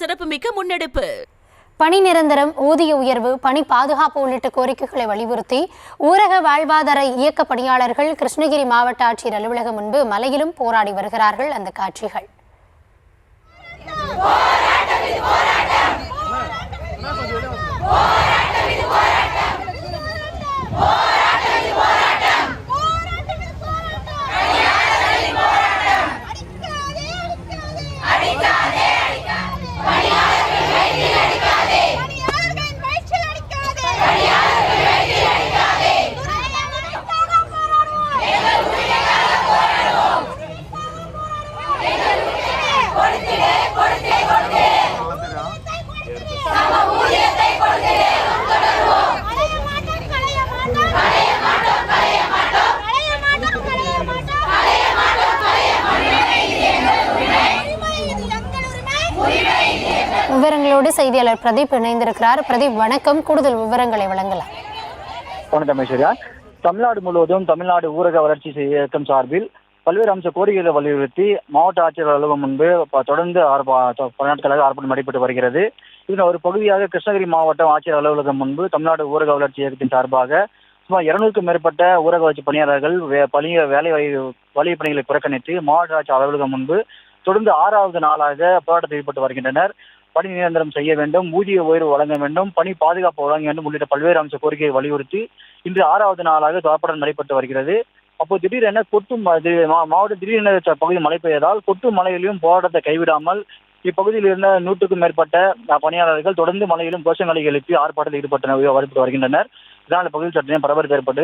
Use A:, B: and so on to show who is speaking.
A: சிறப்புமிக்க முன்னெடுப்பு.
B: பணி நிரந்தரம் ஊதிய உயர்வு பணி பாதுகாப்பு உள்ளிட்ட கோரிக்கைகளை வலியுறுத்தி ஊரக வாழ்வாதார இயக்க பணியாளர்கள் கிருஷ்ணகிரி மாவட்ட ஆட்சியர் அலுவலகம் முன்பு மலையிலும் போராடி வருகிறார்கள் அந்த காட்சிகள். விவரங்களோடு செய்தியாளர் பிரதீப் இணைந்திருக்கிறார். பிரதீப் வணக்கம். கூடுதல் விவரங்களை வழங்கலாம்.
C: வணக்கம் ஐஸ்வர்யா. தமிழ்நாடு முழுவதும் தமிழ்நாடு ஊரக வளர்ச்சி இயக்கம் சார்பில் பல்வேறு அம்ச கோரிக்கைகளை வலியுறுத்தி மாவட்ட ஆட்சியர் அலுவலகம் முன்பு தொடர்ந்து பல நாட்களாக ஆர்ப்பாட்டம் நடைபெற்று வருகிறது. இதன் ஒரு பகுதியாக கிருஷ்ணகிரி மாவட்டம் ஆட்சியர் அலுவலகம் முன்பு தமிழ்நாடு ஊரக வளர்ச்சி இயக்கத்தின் சார்பாக சுமார் இருநூறுக்கும் மேற்பட்ட ஊரக வளர்ச்சி பணியாளர்கள் வே- வேலை வழி பணிகளை புறக்கணித்து மாவட்ட ஆட்சியர் அலுவலகம் முன்பு தொடர்ந்து ஆறாவது நாளாக போராட்டத்தில் ஈடுபட்டு வருகின்றனர். பணி நிரந்தரம் செய்ய வேண்டும் ஊதிய உயர்வு வழங்க வேண்டும் பணி பாதுகாப்பு வழங்க வேண்டும் உள்ளிட்ட பல்வேறு அம்ச கோரிக்கையை வலியுறுத்தி இன்று ஆறாவது நாளாக போராட்டம் நடைபெற்று வருகிறது. அப்போ திடீரென கொட்டும் ம- மா- மாவட்ட திடீரென ச- பகுதி மழை பெய்ததால் கொட்டும் மலையிலும் போராட்டத்தை கைவிடாமல் இப்பகுதியில் இருந்த நூற்றுக்கும் மேற்பட்ட பணியாளர்கள் தொடர்ந்து மலையிலும் கோஷங்களை எழுப்பி ஆர்ப்பாட்டத்தில் ஈடுபட்டு வருகின்றனர். இதனால் பகுதியில் சற்று பரபரப்பு ஏற்பட்டு